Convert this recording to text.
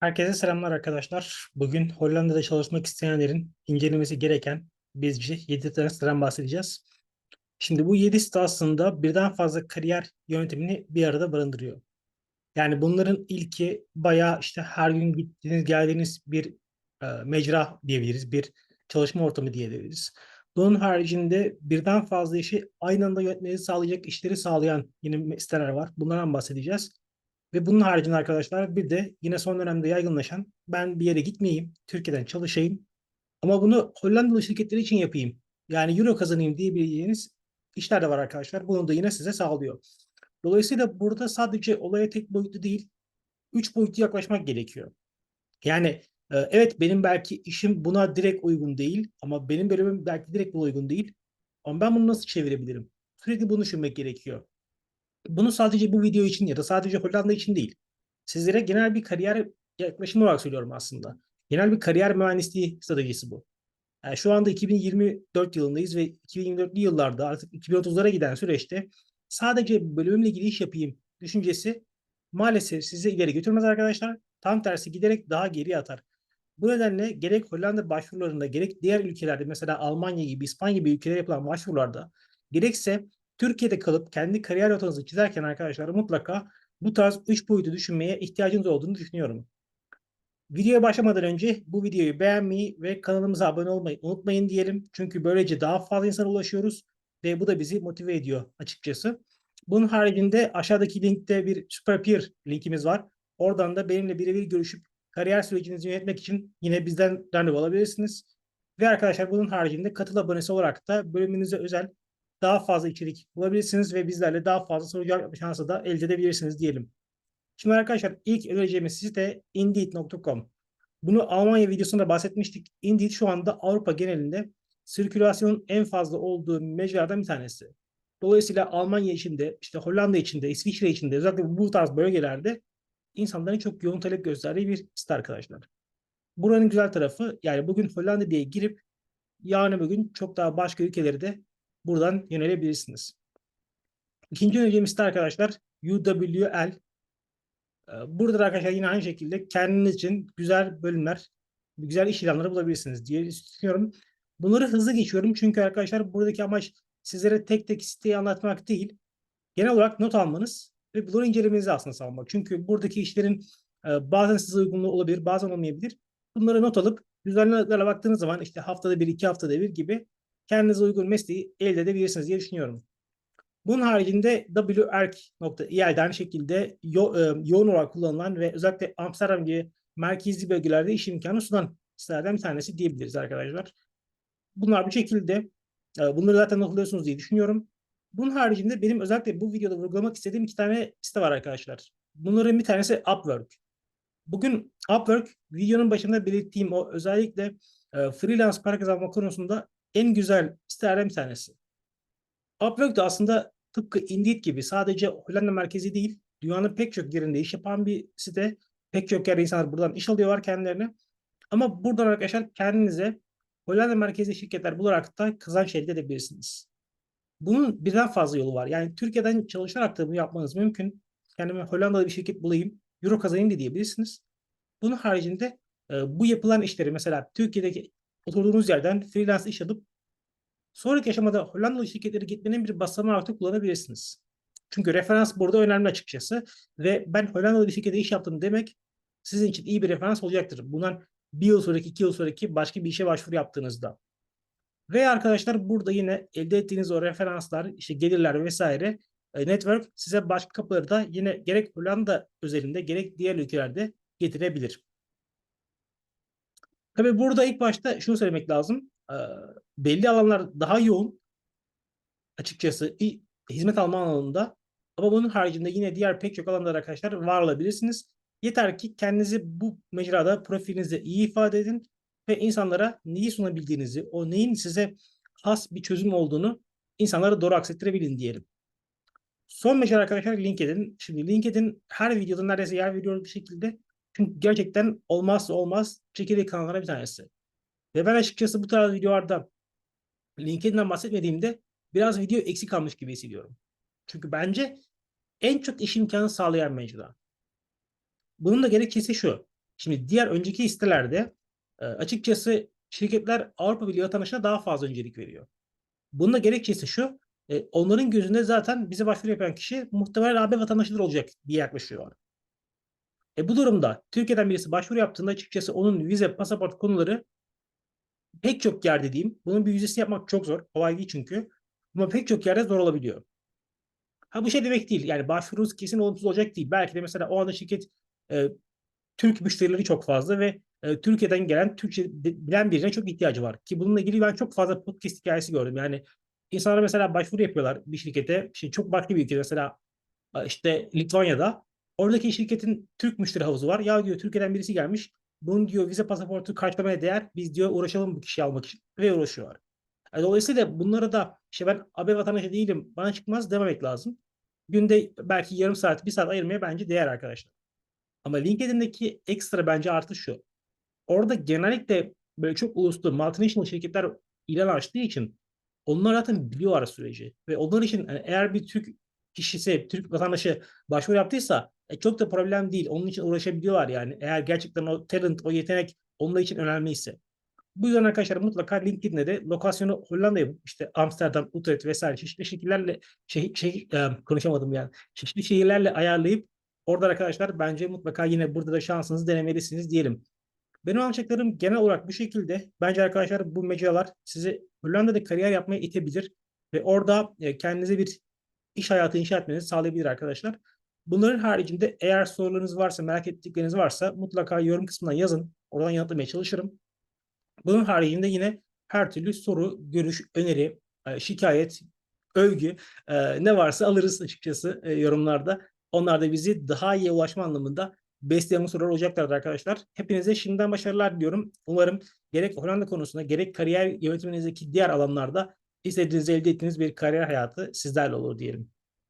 Herkese selamlar arkadaşlar. Bugün Hollanda'da çalışmak isteyenlerin incelemesi gereken bizce 7 tane siteden bahsedeceğiz. Şimdi bu 7 site aslında birden fazla kariyer yönetimini bir arada barındırıyor. Yani bunların ilki bayağı işte her gün gittiğiniz geldiğiniz bir e, mecra diyebiliriz. Bir çalışma ortamı diyebiliriz. Bunun haricinde birden fazla işi aynı anda yönetmenizi sağlayacak işleri sağlayan yine siteler var. Bunlardan bahsedeceğiz. Ve bunun haricinde arkadaşlar bir de yine son dönemde yaygınlaşan ben bir yere gitmeyeyim, Türkiye'den çalışayım ama bunu Hollandalı şirketleri için yapayım. Yani euro kazanayım diyebileceğiniz işler de var arkadaşlar. Bunu da yine size sağlıyor. Dolayısıyla burada sadece olaya tek boyutlu değil, üç boyutlu yaklaşmak gerekiyor. Yani e, evet benim belki işim buna direkt uygun değil ama benim bölümüm belki direkt buna uygun değil. Ama ben bunu nasıl çevirebilirim? Sürekli bunu düşünmek gerekiyor. Bunu sadece bu video için ya da sadece Hollanda için değil. Sizlere genel bir kariyer yaklaşımı olarak söylüyorum aslında. Genel bir kariyer mühendisliği stratejisi bu. Yani şu anda 2024 yılındayız ve 2024'lü yıllarda artık 2030'lara giden süreçte sadece bölümümle ilgili iş yapayım düşüncesi maalesef sizi ileri götürmez arkadaşlar. Tam tersi giderek daha geri atar. Bu nedenle gerek Hollanda başvurularında gerek diğer ülkelerde mesela Almanya gibi İspanya gibi ülkelere yapılan başvurularda gerekse Türkiye'de kalıp kendi kariyer rotanızı çizerken arkadaşlar mutlaka bu tarz 3 boyutu düşünmeye ihtiyacınız olduğunu düşünüyorum. Videoya başlamadan önce bu videoyu beğenmeyi ve kanalımıza abone olmayı unutmayın diyelim. Çünkü böylece daha fazla insana ulaşıyoruz ve bu da bizi motive ediyor açıkçası. Bunun haricinde aşağıdaki linkte bir Super Peer linkimiz var. Oradan da benimle birebir görüşüp kariyer sürecinizi yönetmek için yine bizden randevu alabilirsiniz. Ve arkadaşlar bunun haricinde katıl abonesi olarak da bölümünüze özel daha fazla içerik bulabilirsiniz ve bizlerle daha fazla soru cevap şansı da elde edebilirsiniz diyelim. Şimdi arkadaşlar ilk önereceğimiz site Indeed.com. Bunu Almanya videosunda bahsetmiştik. Indeed şu anda Avrupa genelinde sirkülasyonun en fazla olduğu mecralardan bir tanesi. Dolayısıyla Almanya içinde, işte Hollanda içinde, İsviçre içinde özellikle bu tarz bölgelerde insanların çok yoğun talep gösterdiği bir site arkadaşlar. Buranın güzel tarafı yani bugün Hollanda diye girip yarın bugün çok daha başka ülkeleri de buradan yönelebilirsiniz. İkinci önereceğim site arkadaşlar UWL. Ee, burada da arkadaşlar yine aynı şekilde kendiniz için güzel bölümler, güzel iş ilanları bulabilirsiniz diye düşünüyorum. Bunları hızlı geçiyorum çünkü arkadaşlar buradaki amaç sizlere tek tek siteyi anlatmak değil. Genel olarak not almanız ve bunları incelemenizi aslında sağlamak. Çünkü buradaki işlerin e, bazen size uygunluğu olabilir, bazen olmayabilir. Bunları not alıp düzenli baktığınız zaman işte haftada bir, iki haftada bir gibi kendinize uygun mesleği elde edebilirsiniz diye düşünüyorum. Bunun haricinde WERK.IL'de aynı şekilde yo, e, yoğun olarak kullanılan ve özellikle Amsterdam gibi merkezli bölgelerde iş imkanı sunan sitelerden bir tanesi diyebiliriz arkadaşlar. Bunlar bu şekilde. E, bunları zaten hatırlıyorsunuz diye düşünüyorum. Bunun haricinde benim özellikle bu videoda vurgulamak istediğim iki tane site var arkadaşlar. Bunların bir tanesi Upwork. Bugün Upwork videonun başında belirttiğim o özellikle e, freelance para kazanma konusunda en güzel sitelerden bir tanesi. Upwork da aslında tıpkı Indeed gibi sadece Hollanda merkezi değil, dünyanın pek çok yerinde iş yapan bir site. Pek çok yerde insanlar buradan iş alıyorlar kendilerine. Ama buradan arkadaşlar kendinize Hollanda merkezli şirketler bularak da kazanç elde edebilirsiniz. Bunun birden fazla yolu var. Yani Türkiye'den çalışarak da bunu yapmanız mümkün. Kendime Hollanda'da bir şirket bulayım, euro kazanayım da diyebilirsiniz. Bunun haricinde e, bu yapılan işleri mesela Türkiye'deki oturduğunuz yerden freelance iş alıp sonraki aşamada Hollandalı şirketleri gitmenin bir basamağı artık kullanabilirsiniz. Çünkü referans burada önemli açıkçası. Ve ben Hollandalı bir şirkette iş yaptım demek sizin için iyi bir referans olacaktır. Bundan bir yıl sonraki, iki yıl sonraki başka bir işe başvuru yaptığınızda. Ve arkadaşlar burada yine elde ettiğiniz o referanslar, işte gelirler vesaire e, network size başka kapıları da yine gerek Hollanda özelinde gerek diğer ülkelerde getirebilir. Tabii burada ilk başta şunu söylemek lazım. E, belli alanlar daha yoğun açıkçası hizmet alma alanında ama bunun haricinde yine diğer pek çok alanda arkadaşlar var olabilirsiniz. Yeter ki kendinizi bu mecrada profilinizi iyi ifade edin ve insanlara neyi sunabildiğinizi, o neyin size has bir çözüm olduğunu insanlara doğru aksettirebilin diyelim. Son mecra arkadaşlar LinkedIn. Şimdi LinkedIn her videoda neredeyse yer veriyoruz bir şekilde. Çünkü gerçekten olmazsa olmaz çekirdek kanallara bir tanesi. Ve ben açıkçası bu tarz videolarda LinkedIn'den bahsetmediğimde biraz video eksik kalmış gibi hissediyorum. Çünkü bence en çok iş imkanı sağlayan mecra. Bunun da gerekçesi şu. Şimdi diğer önceki sitelerde e, açıkçası şirketler Avrupa Birliği vatandaşına daha fazla öncelik veriyor. Bunun da gerekçesi şu, e, onların gözünde zaten bize başvuru yapan kişi muhtemelen AB vatandaşıdır olacak diye yaklaşıyorlar. E bu durumda Türkiye'den birisi başvuru yaptığında açıkçası onun vize, pasaport konuları pek çok yerde diyeyim. Bunun bir vizesini yapmak çok zor. Kolay değil çünkü. Ama pek çok yerde zor olabiliyor. Ha bu şey demek değil. Yani başvurunuz kesin olumsuz olacak değil. Belki de mesela o anda şirket e, Türk müşterileri çok fazla ve e, Türkiye'den gelen Türkçe bilen birine çok ihtiyacı var. Ki bununla ilgili ben çok fazla podcast hikayesi gördüm. Yani insanlar mesela başvuru yapıyorlar bir şirkete. Şey, çok farklı bir ülke mesela işte Litvanya'da. Oradaki şirketin Türk müşteri havuzu var. Ya diyor Türkiye'den birisi gelmiş. Bunun diyor vize pasaportu karşılamaya değer. Biz diyor uğraşalım bu kişiyi almak için. Ve uğraşıyorlar. E, Dolayısıyla bunlara da işte ben AB vatandaşı değilim bana çıkmaz dememek lazım. Günde belki yarım saat, bir saat ayırmaya bence değer arkadaşlar. Ama LinkedIn'deki ekstra bence artı şu. Orada genellikle böyle çok uluslu multinational şirketler ilan açtığı için onlar zaten biliyorlar süreci. Ve onlar için yani eğer bir Türk kişisi, Türk vatandaşı başvuru yaptıysa e, çok da problem değil. Onun için uğraşabiliyorlar yani. Eğer gerçekten o talent, o yetenek onlar için önemliyse. Bu yüzden arkadaşlar mutlaka LinkedIn'de de lokasyonu Hollanda işte Amsterdam, Utrecht vesaire çeşitli şekillerle şey, şey e, konuşamadım yani. Çeşitli şehirlerle ayarlayıp orada arkadaşlar bence mutlaka yine burada da şansınızı denemelisiniz diyelim. Benim anlatacaklarım genel olarak bu şekilde. Bence arkadaşlar bu mecralar sizi Hollanda'da kariyer yapmaya itebilir ve orada e, kendinize bir iş hayatı inşa etmenizi sağlayabilir arkadaşlar. Bunların haricinde eğer sorularınız varsa, merak ettikleriniz varsa mutlaka yorum kısmından yazın. Oradan yanıtlamaya çalışırım. Bunun haricinde yine her türlü soru, görüş, öneri, e, şikayet, övgü e, ne varsa alırız açıkçası e, yorumlarda. Onlar da bizi daha iyi ulaşma anlamında besleyen sorular olacaklardır arkadaşlar. Hepinize şimdiden başarılar diliyorum. Umarım gerek Hollanda konusunda gerek kariyer yönetiminizdeki diğer alanlarda istediğiniz elde ettiğiniz bir kariyer hayatı sizlerle olur diyelim.